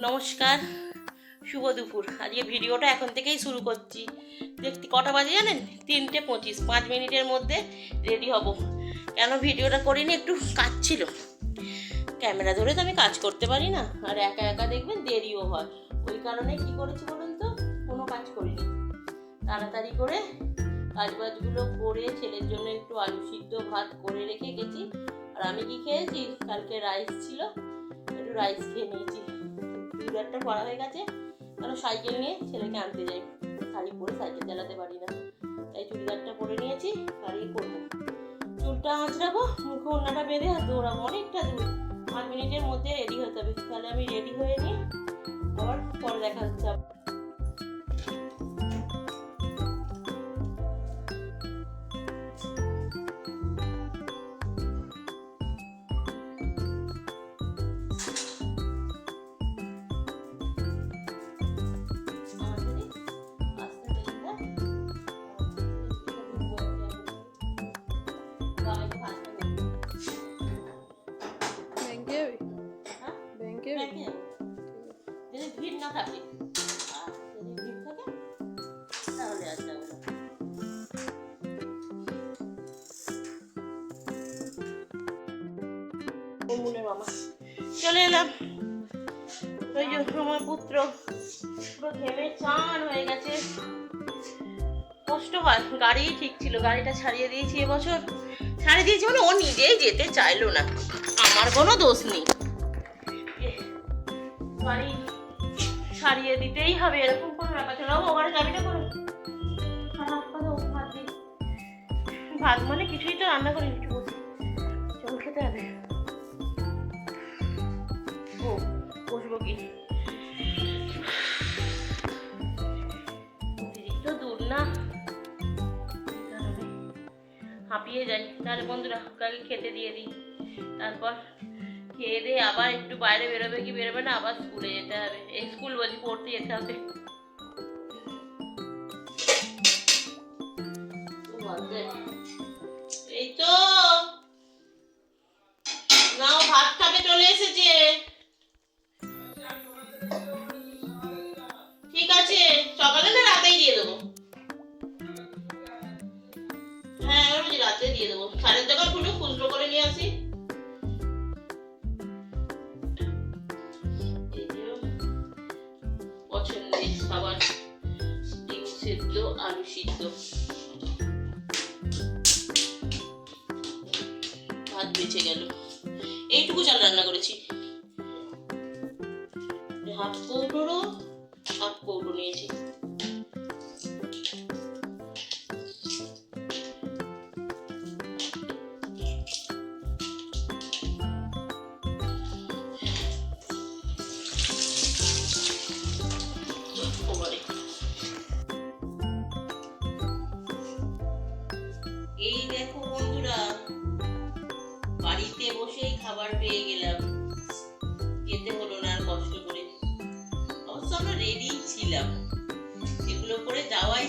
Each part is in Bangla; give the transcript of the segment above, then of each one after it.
নমস্কার। শুভ দুপুর। আজকে ভিডিওটা এখন থেকেই শুরু করছি। দেখতে কটা বাজে জানেন? তিনটে পঁচিশ। পাঁচ মিনিটের মধ্যে রেডি হব। কেন ভিডিওটা করিনি? একটু কাজ ছিল। ক্যামেরা ধরে তো আমি কাজ করতে পারি না। আর একা একা দেখবেন দেরিও হয়। ওই কারণে কি করেছি বলুন তো? কোনো কাজ করিনি। তাড়াতাড়ি করে কাজ বাজগুলো করে ছেলের জন্য একটু আলু সিদ্ধ ভাত করে রেখে গেছি। আর আমি কি খেয়েছি? কালকে রাইস ছিল। একটু রাইস খেয়ে নিয়েছি। চুড়িদারটা পরা হয়ে গেছে কারণ সাইকেল নিয়ে ছেলেকে আনতে যাই। শাড়ি পরে সাইকেল চালাতে পারি না। তাই চুড়িদারটা পরে নিয়েছি এই করব চুলটা আঁচড়াবো, মুখে ওনাটা বেঁধে আর দৌড়াবো অনেকটা দূর। পাঁচ মিনিটের মধ্যে রেডি হতে হবে। তাহলে আমি রেডি হয়ে নিই আবার পরে দেখা হচ্ছে যাব। যদি ভিড় না থাকে। যদি ভিড় থাকে তাহলে আর যাব না। মামা। চলে এলাম। ওই যে আমার পুত্র। পুরো ঘেমে চান হয়ে গেছে। কষ্ট হয়। গাড়ি ঠিক ছিল। গাড়িটা ছাড়িয়ে দিয়েছি এবছর। ছাড়িয়ে দিয়েছি মানে ও নিজেই যেতে চাইলো না। আমার কোনো দোষ নেই। গাড়ি ছাড়িয়ে দিতেই হবে, এরকম কোনো ব্যাপার ছিল ওখানে খারাপ কথা ও ভাত মানে কিছুই তো রান্না করি একটু বসে। চল খেতে হবে। ও বসবো কি? অতিরিক্ত দূর না। হাঁপিয়ে যাই। তাহলে বন্ধুরা কাকে খেতে দিয়ে দিই। তারপর খেয়ে দিয়ে আবার একটু বাইরে বেরোবে কি বেরোবে না, আবার স্কুলে যেতে হবে। এই স্কুল বলছি পড়তে যেতে হবে। এই ভাত বেঁচে গেল। এইটুকু চাল রান্না করেছি। হাফ কৌটোরও হাফ কৌটো নিয়েছি।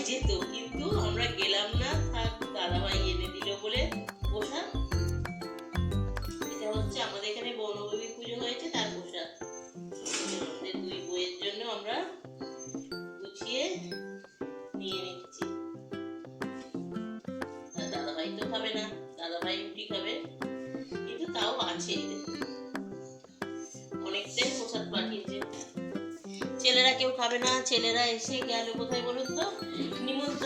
যেত কিন্তু আমরা গেলাম না, থাক, দাদাভাই এনে দিল বলে পোশাক এটা হচ্ছে আমাদের এখানে বনদেবী পুজো হয়েছে, তার পোশাক দুই বইয়ের জন্য আমরা গুছিয়ে নিয়ে নিচ্ছি। দাদাভাই তো খাবে না, দাদাভাই রুটি খাবে, কিন্তু তাও আছে। অনেকটাই প্রসাদ পাঠিয়েছে। ছেলেরা কেউ খাবে না, ছেলেরা এসে গেল কোথায় বলুন তো?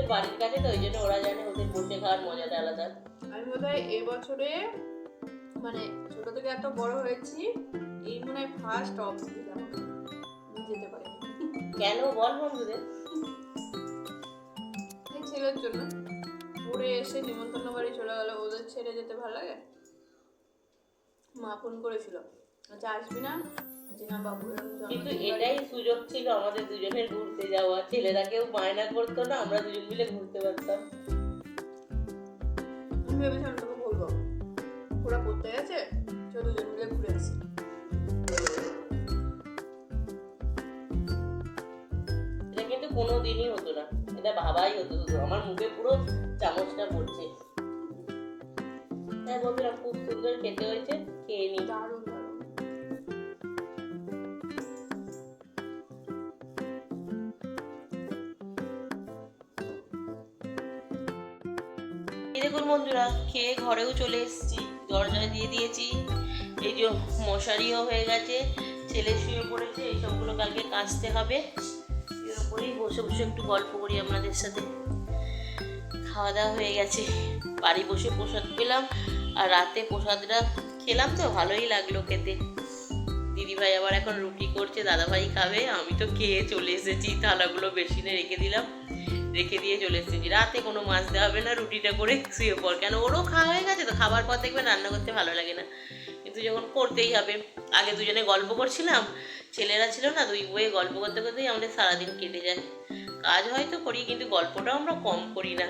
ওদের বাড়ির কাছে তো ওই জন্য ওরা জানে ওদের বসে খাওয়ার মজাটা আলাদা। আমি বোধ হয় এবছরে মানে ছোট থেকে এত বড় হয়েছি এই মনে হয় ফার্স্ট অফ দিলাম যেতে পারিনি। কেন? বল বন্ধুদের। ছেলের জন্য। পড়ে এসে নিমন্ত্রণ বাড়ি চলে গেল। ওদের ছেড়ে যেতে ভালো লাগে? মা ফোন করেছিল। আচ্ছা আসবি না? এরকম কিন্তু এটাই সুযোগ ছিল আমাদের দুজনের ঘুরতে যাওয়া। ছেলেরা কেউ বায়না করতো না আমরা দুজন মিলে ঘুরতে পারতাম। আমি ভেবেছিলাম তোকে বলব। ওরা পড়তে গেছে চল দুজন মিলে ঘুরে আসি। এটা কিন্তু কোনো দিনই হতো না। এটা ভাবাই হতো শুধু। আমার মুখে পুরো চামচটা পড়ছে। হ্যাঁ বন্ধুরা খুব সুন্দর খেতে হয়েছে। খেয়ে নি। দারুণ দারুণ। দেখুন বন্ধুরা, খেয়ে ঘরেও চলে এসেছি। দরজা দিয়ে দিয়েছি। এই যে মশারিও হয়ে গেছে, ছেলে শুয়ে পড়েছে, এই সবগুলো কালকে কাচতে হবে। এর উপরেই বসে বসে একটু গল্প করি আপনাদের সাথে। খাওয়া দাওয়া হয়ে গেছে। বাড়ি বসে প্রসাদ পেলাম, আর রাতে প্রসাদটা খেলাম তো, ভালোই লাগল খেতে। দিদিভাই আবার এখন রুটি করছে, দাদাভাই খাবে, আমি তো খেয়ে চলে এসেছি, থালাগুলো বেসিনে রেখে দিলাম। রেখে দিয়ে চলে এসেছি। রাতে কোনো মাছ দেওয়া হবে না, রুটিটা করে শুয়ে পড়। কেন? ওরও খাওয়া হয়ে গেছে তো, খাবার পর দেখবে রান্না করতে ভালো লাগে না। কিন্তু যখন করতেই হবে, আগে দুজনে গল্প করছিলাম, ছেলেরা ছিল না দুই বইয়ে গল্প করতে করতেই আমাদের সারাদিন কেটে যায়। কাজ হয়তো করি, কিন্তু গল্পটাও আমরা কম করি না।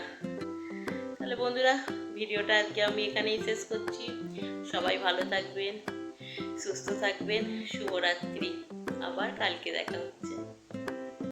তাহলে বন্ধুরা, ভিডিওটা আজকে আমি এখানেই শেষ করছি। সবাই ভালো থাকবেন, সুস্থ থাকবেন, শুভরাত্রি। আবার কালকে দেখা হচ্ছে।